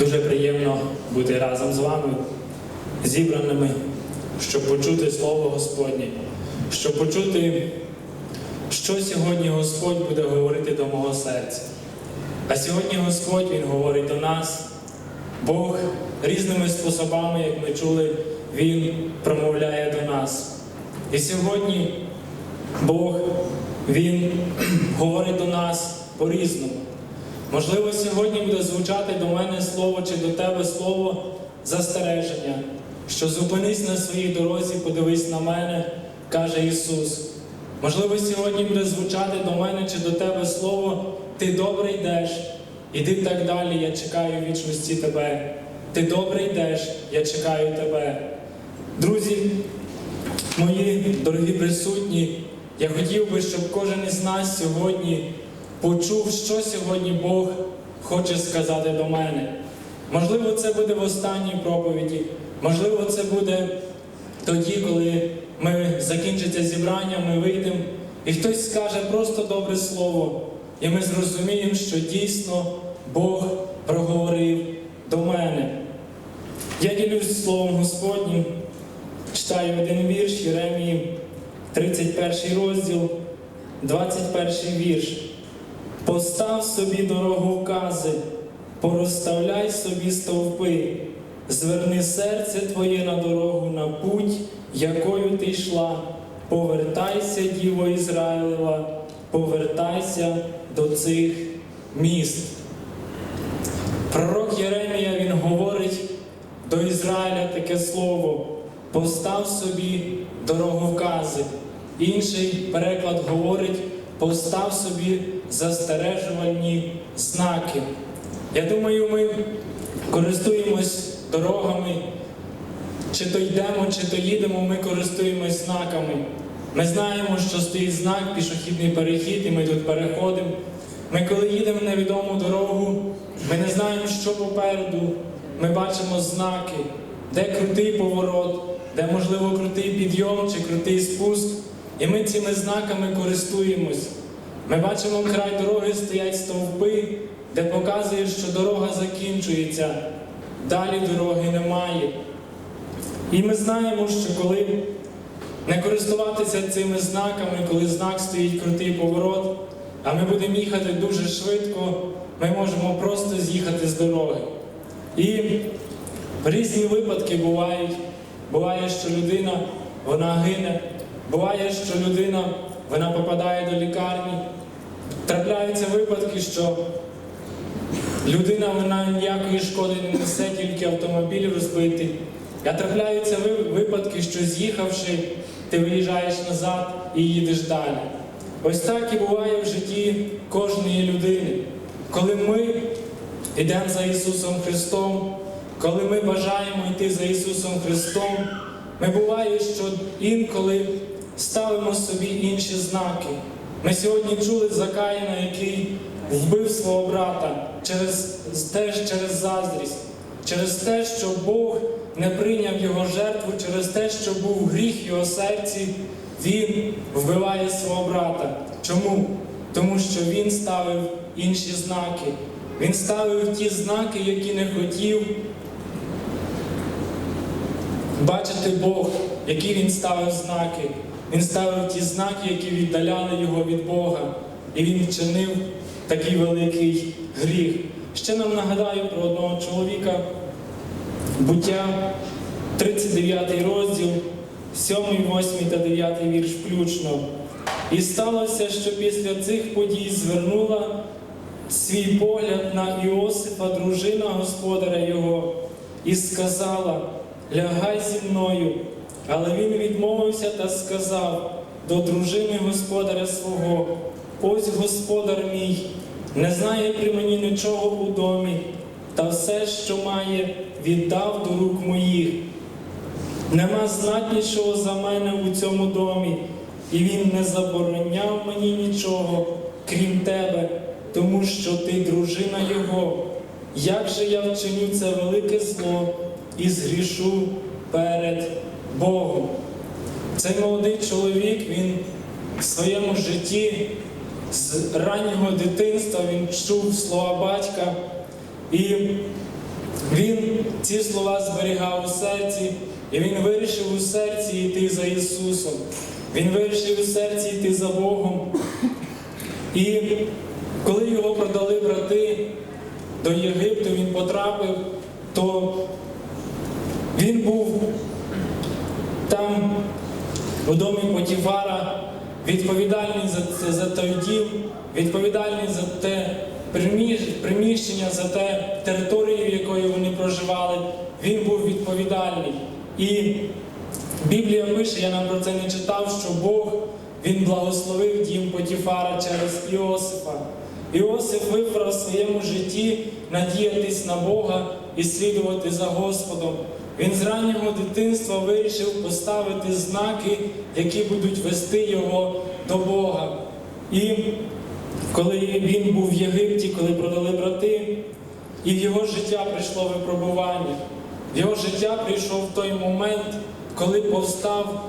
Дуже приємно бути разом з вами, зібраними, щоб почути Слово Господнє, щоб почути, що сьогодні Господь буде говорити до мого серця. А сьогодні Господь Він говорить до нас, Бог різними способами, як ми чули, Він промовляє до нас. І сьогодні Бог Він говорить до нас по-різному. Можливо, сьогодні буде звучати до мене слово чи до тебе слово застереження, що зупинись на своїй дорозі, подивись на мене, каже Ісус. Можливо, сьогодні буде звучати до мене чи до тебе слово Ти добре йдеш, іди так далі, я чекаю вічності тебе. Ти добре йдеш, я чекаю тебе. Друзі, мої дорогі присутні, я хотів би, щоб кожен із нас сьогодні почув, що сьогодні Бог хоче сказати до мене. Можливо, це буде в останній проповіді, можливо, це буде тоді, коли ми закінчиться зібрання, ми вийдемо, і хтось скаже просто добре слово, і ми зрозуміємо, що дійсно Бог проговорив до мене. Я ділюсь Словом Господнім, читаю один вірш Єремії, 31 розділ, 21 вірш. Постав собі дороговкази, порозставляй собі стовпи, зверни серце твоє на дорогу на путь, якою ти йшла. Повертайся, Діво Ізраїлева, повертайся до цих міст. Пророк Єремія він говорить до Ізраїля таке слово: постав собі дороговкази. Інший переклад говорить, постав собі застережувальні знаки. Я думаю, ми користуємось дорогами, чи то йдемо, чи то їдемо, ми користуємось знаками. Ми знаємо, що стоїть знак, пішохідний перехід, і ми тут переходимо. Ми, коли їдемо невідому дорогу, ми не знаємо, що попереду. Ми бачимо знаки, де крутий поворот, де, можливо, крутий підйом чи крутий спуск. І ми цими знаками користуємось. Ми бачимо край дороги стоять стовпи, де показує, що дорога закінчується, далі дороги немає. І ми знаємо, що коли не користуватися цими знаками, коли знак стоїть крутий поворот, а ми будемо їхати дуже швидко, ми можемо просто з'їхати з дороги. І різні випадки бувають. Буває, що людина вона гине, буває, що людина вона попадає до лікарні. Трапляються випадки, що людина вона ніякої шкоди не несе, тільки автомобіль розбитий. А трапляються випадки, що з'їхавши, ти виїжджаєш назад і їдеш далі. Ось так і буває в житті кожної людини. Коли ми йдемо за Ісусом Христом, коли ми бажаємо йти за Ісусом Христом, ми буває, що інколи ставимо собі інші знаки. Ми сьогодні чули за Каїна, який вбив свого брата через, теж через заздрість, через те, що Бог не прийняв його жертву, через те, що був гріх в його серці, він вбиває свого брата. Чому? Тому що він ставив інші знаки. Він ставив ті знаки, які не хотів бачити Бог, які він ставив знаки. Він ставив ті знаки, які віддаляли його від Бога. І він вчинив такий великий гріх. Ще нам нагадаю про одного чоловіка, буття, 39 розділ, 7, 8 та 9 вірш включно. І сталося, що після цих подій звернула свій погляд на Іосифа, дружина господаря його, і сказала: Лягай зі мною. Але він відмовився та сказав до дружини господаря свого: Ось господар мій, не знає при мені нічого у домі, та все, що має, віддав до рук моїх. Нема знатнішого за мене у цьому домі, і він не забороняв мені нічого, крім тебе, тому що ти дружина його. Як же я вчиню це велике зло і згрішу перед Богом? Цей молодий чоловік, він в своєму житті з раннього дитинства він чув слова батька і Він ці слова зберігав у серці, і він вирішив у серці йти за Ісусом. Він вирішив у серці йти за Богом. І коли його продали брати до Єгипту, він потрапив, то він був там у домі Потіфара, відповідальний за, за той дім, відповідальний за те приміщення, за те територію, якою вони проживали. Він був відповідальний. І Біблія пише, я нам про це не читав, що Бог він благословив дім Потіфара через Іосифа. Іосиф вибрав в своєму житті надіятись на Бога і слідувати за Господом. Він з раннього дитинства вирішив поставити знаки, які будуть вести його до Бога. І коли він був в Єгипті, коли продали брати, і в його життя прийшло випробування. В його життя прийшов той момент, коли повстав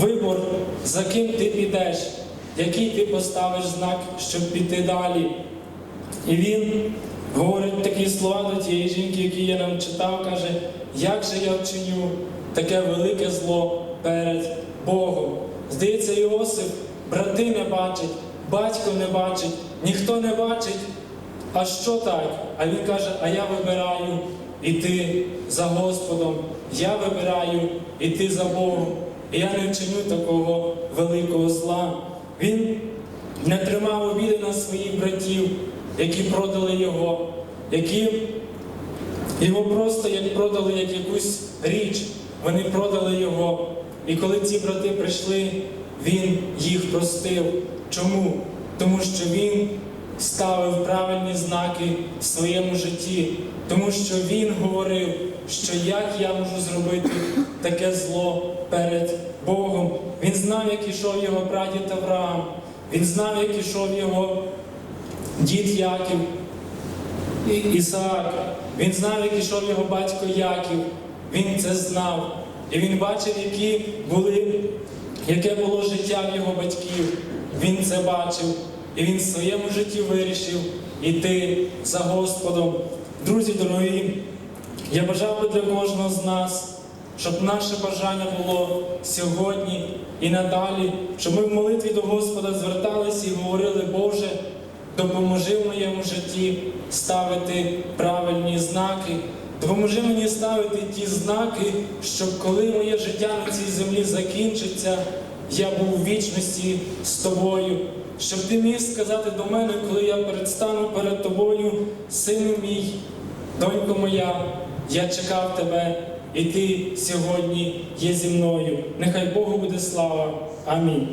вибор, за ким ти підеш, який ти поставиш знак, щоб піти далі. І він говорить такі слова до тієї жінки, які я нам читав, каже, як же я вчиню таке велике зло перед Богом. Здається, Іосиф, брати не бачать, батько не бачить, ніхто не бачить. А що так? А він каже, а я вибираю іти за Господом, я вибираю іти за Богом. І я не вчиню такого великого зла. Він не тримав обіди на своїх братів, які продали його, які його просто як продали як якусь річ. Вони продали його. І коли ці брати прийшли, він їх простив. Чому? Тому що він ставив правильні знаки в своєму житті, тому що він говорив, що як я можу зробити таке зло перед Богом. Він знав, як ішов його прадід Авраам, він знав, як ішов його дід Яків, Ісаак. Він знав, як ішов його батько Яків. Він це знав. І він бачив, які були, яке було життя в його батьків. Він це бачив. І він в своєму житті вирішив іти за Господом. Друзі дорогі, я бажав би для кожного з нас, щоб наше бажання було сьогодні і надалі, щоб ми в молитві до Господа зверталися і говорили, Боже, допоможи в моєму житті ставити правильні знаки. Допоможи мені ставити ті знаки, щоб коли моє життя на цій землі закінчиться, я був у вічності з тобою. Щоб ти міг сказати до мене, коли я предстану перед тобою, сину мій, донько моя, я чекав тебе, і ти сьогодні є зі мною. Нехай Богу буде слава. Амінь.